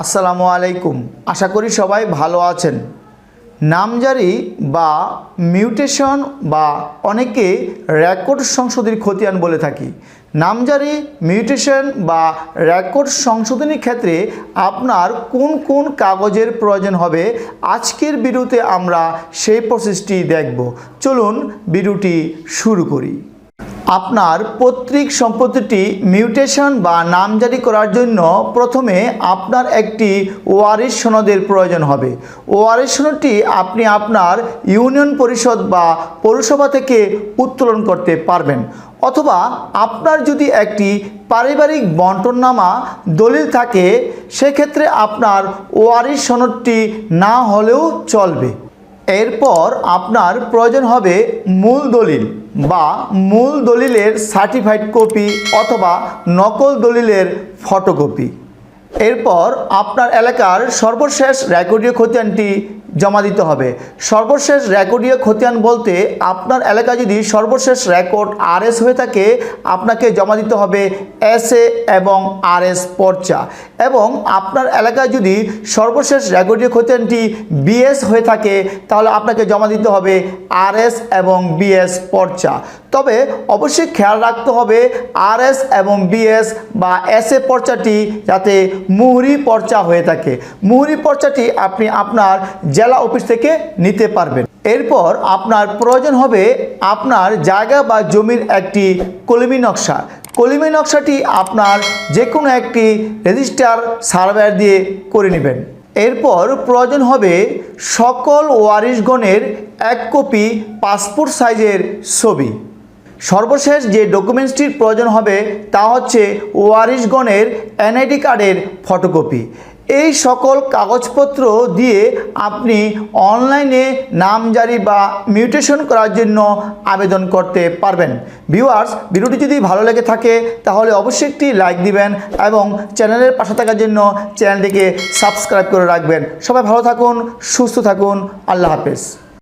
আসসালামু আলাইকুম। আশা করি সবাই ভালো আছেন। নামজারি বা মিউটেশন বা অনেকে রেকর্ড সংশোধনীর খতিয়ান বলে থাকি। নামজারি, মিউটেশন বা রেকর্ড সংশোধনীর ক্ষেত্রে আপনার কোন কোন কাগজের প্রয়োজন হবে, আজকের ভিডিওতে আমরা সেই প্রসেসটি দেখব। চলুন ভিডিওটি শুরু করি। আপনার পৈতৃক সম্পত্তিটি মিউটেশন বা নামজারি করার জন্য প্রথমে আপনার একটি ওয়ারিশ সনদের প্রয়োজন হবে। ওয়ারিশ সনদটি আপনি আপনার ইউনিয়ন পরিষদ বা পৌরসভা থেকে উত্তোলন করতে পারবেন। অথবা আপনার যদি একটি পারিবারিক বন্টননামা দলিল থাকে, সেক্ষেত্রে আপনার ওয়ারিশ সনদটি না হলেও চলবে। এরপর আপনার প্রয়োজন হবে মূল দলিল বা মূল দলিলের সার্টিফাইড কপি অথবা নকল দলিলের ফটোকপি এরপর আপনার এলাকার সর্বশেষ রেকর্ডীয় খতিয়ানটি জমা দিতে হবে। সর্বশেষ রেকর্ডীয় খতিয়ান বলতে আপনার এলাকায় যদি সর্বশেষ রেকর্ড আরএস হয়ে থাকে, আপনাকে জমা দিতে হবে এস এ এবং আরএস পর্চা। এবং আপনার এলাকায় যদি সর্বশেষ রেকর্ডীয় খতিয়ানটি বিএস হয়ে থাকে, তাহলে আপনাকে জমা দিতে হবে আরএস এবং বিএস পর্চা। তবে অবশ্যই খেয়াল রাখতে হবে আরএস এবং বিএস বা এস এ পর্চাটি যাতে মুহুরি পর্চা হয়ে থাকে। মুহুরি পর্চাটি আপনি আপনার জেলা অফিস থেকে নিতে পারবেন। এরপর আপনার প্রয়োজন হবে আপনার জায়গা বা জমির একটি কলমি নকশা। কলিমি নকশাটি আপনার যে কোনো একটি রেজিস্টার সার্ভার দিয়ে করে নেবেন। এরপর প্রয়োজন হবে সকল ওয়ারিশগণের এক কপি পাসপোর্ট সাইজের ছবি। সর্বশেষ যে ডকুমেন্টসটির প্রয়োজন হবে তা হচ্ছে ওয়ারিশগণের এনআইডি কার্ডের ফটোকপি। এই সকল কাগজপত্র দিয়ে আপনি অনলাইনে নামজারি বা মিউটেশন করার জন্য আবেদন করতে পারবেন। ভিউয়ার্স, ভিডিওটি যদি ভালো লেগে থাকে, তাহলে অবশ্যই একটি লাইক দিবেন এবং চ্যানেলের পাশে থাকার জন্য চ্যানেলটিকে সাবস্ক্রাইব করে রাখবেন। সবাই ভালো থাকুন, সুস্থ থাকুন, আল্লাহ হাফেজ।